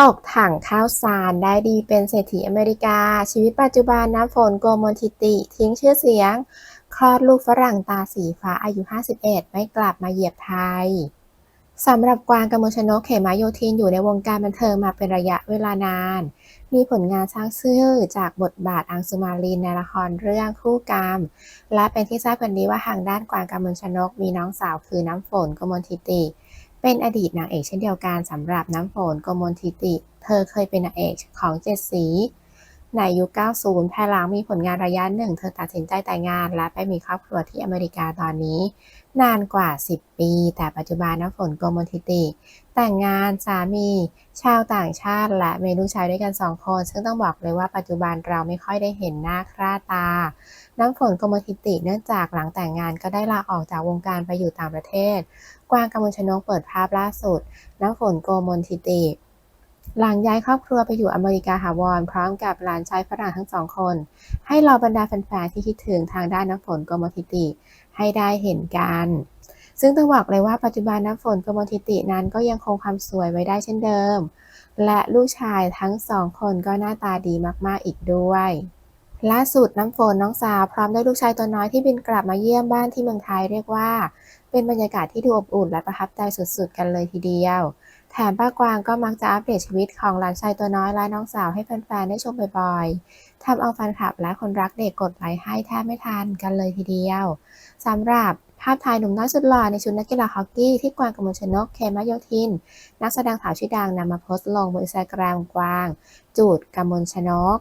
ตกถังข้าวสารได้ดีเป็นเศรษฐีอเมริกา ชีวิตปัจจุบันน้ำฝนโกมลทิติ ทิ้งชื่อเสียง คลอดลูกฝรั่งตาสีฟ้าอายุ 51 ไม่กลับมาเหยียบไทยสำหรับกวางกมลชนกเขมาโยธินอยู่ในวงการบันเทิงมาเป็นระยะเวลานาน มีผลงานสร้างชื่อจากบทบาทอังสุมาลินในละครเรื่องคู่กรรม และเป็นที่ทราบกันดีว่าทางด้านกวางกมลชนก มีน้องสาวคือน้ำฝนกมลทิติ เป็นอดีตนางเอกเช่นเดียวกันสำหรับน้ำฝนกมลทิติ เธอเคยเป็นนางเอกของเจ็ดสี ในยุค 90ภายหลังมีผลงานระยะหนึ่ง เธอตัดสินใจแต่งงาน และไปมีครอบครัวที่อเมริกาตอนนี้ นานกว่า 10 ปี แต่ปัจจุบันน้ำฝนโกมลทิติ แต่งงานสามี ชาวต่างชาติ และมีลูกชายด้วยกันสองคน ซึ่งต้องบอกเลยว่าปัจจุบันเราไม่ค่อยได้เห็นหน้าค่าตา น้ำฝนโกมลทิติ เนื่องจากหลังแต่งงานก็ได้ลาออกจากวงการไปอยู่ต่างประเทศ กวางกมลชนกเปิดภาพล่าสุด น้ำฝนโกมลทิติ หลังย้ายครอบครัวไปอยู่อเมริกาหาวรพร้อมกับหลานชายฝรั่งทั้งสองคน ให้เราบรรดาแฟนๆที่คิดถึงทางด้านน้ำฝนโกมลทิติ ให้ได้เห็นกัน ซึ่งต้องบอกเลยว่าปัจจุบันน้ำฝนโกมลทิตินั้นก็ยังคงความสวยไว้ได้เช่นเดิม และลูกชายทั้งสองคนก็หน้าตาดีมากๆอีกด้วย ล่าสุดน้ำฝนน้องสาวพร้อมด้วยลูกชายตัวน้อยที่บินกลับมาเยี่ยมบ้านที่เมืองไทยเรียกว่า เป็นบรรยากาศที่ดูอบอุ่นและประทับใจสุดๆ กันเลยทีเดียว แถมป้ากวางก็มักจะอัปเดตชีวิตของหลานชายตัวน้อยและน้องสาวให้แฟนๆได้ชมบ่อยๆทำเอาแฟนคลับและคนรักเด็กกดไลค์ให้แทบไม่ทันกันเลยทีเดียวสำหรับภาพถ่ายหนุ่มน้อยสุดหล่อในชุดนักกีฬาฮอกกี้ที่กวางกมลชนกเคมโยธิน นักแสดงสาวชื่อดังนำมาโพสต์ลงบนอินสตาแกรมกวาง จูดกมลชนก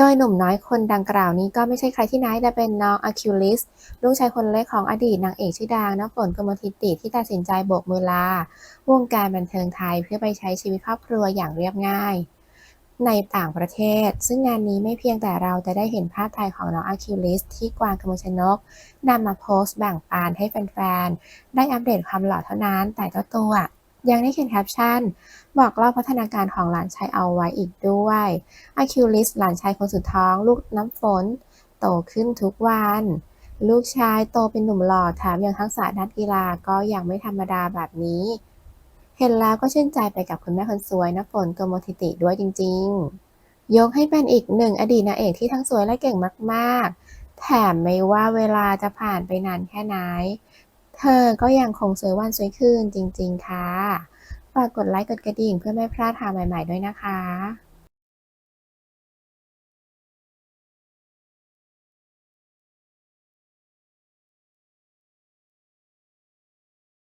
โดยหนุ่มน้อยคนดังกล่าวนี้ก็ไม่ใช่ใครที่ไหนแต่เป็นน้องอะคิวลิส ลูกชายคนเล็กของอดีตนางเอกชื่อดังน้ำฝนกมลทิติที่ตัดสินใจโบกมือลา วงการบันเทิงไทยเพื่อไปใช้ชีวิตครอบครัวอย่างเรียบง่าย ในต่างประเทศ ซึ่งงานนี้ไม่เพียงแต่เราจะได้เห็นภาพถ่ายของน้องอะคิวลิส ที่กวางกมลชนกนำมาโพสต์แบ่งปันให้แฟนๆได้อัปเดตความหล่อเท่านั้น แต่เจ้าตัว ยังได้เขียนแคปชั่น บอกเล่าพัฒนาการของหลานชายเอาไว้อีกด้วยอะคิวลิสหลานชายคนสุดท้อง ลูกน้ำฝน โตขึ้นทุกวัน ลูกชายโตเป็นหนุ่มหล่อแถมยังทักษะด้านกีฬาก็ยังไม่ธรรมดาแบบนี้ เห็นแล้วก็ชื่นใจไปกับคุณแม่คนสวยน้ำฝนกมลทิติด้วยจริง ๆ ยกให้เป็นอีกหนึ่งอดีตนางเอกที่ทั้งสวยและเก่งมาก ๆ แถมไม่ว่าเวลาจะผ่านไปนานแค่ไหน เธอก็ยังคงสวยวันสวยคืนจริง ๆ ค่ะ ฝากกดไลค์กดกระดิ่งเพื่อไม่พลาดท่าใหม่ ๆ ด้วยนะคะ